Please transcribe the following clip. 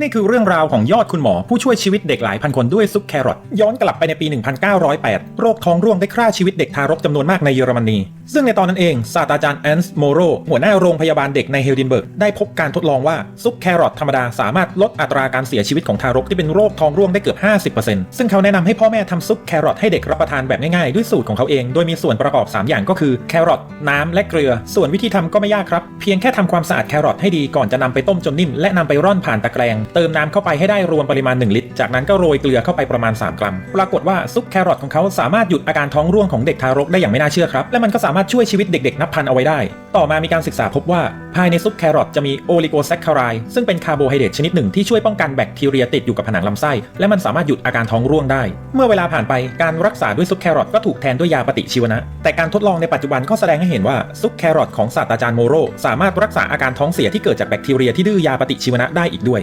นี่คือเรื่องราวของยอดคุณหมอผู้ช่วยชีวิตเด็กหลายพันคนด้วยซุปแครอทย้อนกลับไปในปี 1908 โรคท้องร่วงได้ฆ่าชีวิตเด็กทารกจำนวนมากในเยอรมนี ซึ่งในตอนนั้นเองศาสตราจารย์แอนส์โมโรหัวหน้าโรงพยาบาลเด็กในเฮลดินเบิร์ก ได้พบการทดลองว่าซุปแครอทธรรมดาสามารถลดอัตราการเสียชีวิตของทารกที่เป็นโรคท้องร่วงได้เกือบ 50%ซึ่งเขาแนะนำให้พ่อแม่ทำซุปแครอทให้เด็กรับประทานแบบง่ายๆด้วยสูตรของเขาเองโดยมีส่วนประกอบ 3 อย่างก็คือแครอทน้ำและเกลือ ส่วนวิธีทำก็ไม่ยากครับเพียงแค่ทำความสะอาดแครอทให้ดีก่อนจะนำไปต้มจนนิ่มและนำไปร่อนผ่านตะแกรงเติมน้ำเข้าไปให้ได้รวมปริมาณ 1 ลิตร จากนั้นก็โรยเกลือเข้าไปประมาณ 3 กรัม ปรากฏว่าซุปแครอทของเขาสามารถหยุดอาการท้องร่วงของเด็กทารกได้อย่างไม่น่าเชื่อครับ และมันก็สามารถช่วยชีวิตเด็กๆ นับพันเอาไว้ได้ ต่อมามีการศึกษาพบว่า ภายในซุปแครอทจะมีโอลิโกแซคคารายซึ่งเป็นคาร์โบไฮเดรตชนิดหนึ่งที่ช่วยป้องกันแบคทีเรียติดอยู่กับผนังลำไส้และมันสามารถหยุดอาการท้องร่วงได้ เมื่อเวลาผ่านไปการรักษาด้วยซุปแครอทก็ถูกแทนด้วยยาปฏิชีวนะ แต่การทดลองในปัจจุบันก็แสดงให้เห็นว่าซุปแครอทของศาสตราจารย์โมโรสามารถรักษาอาการท้องเสียที่เกิดจากแบคทีเรียที่ดื้อยาปฏิชีวนะได้อีกด้วย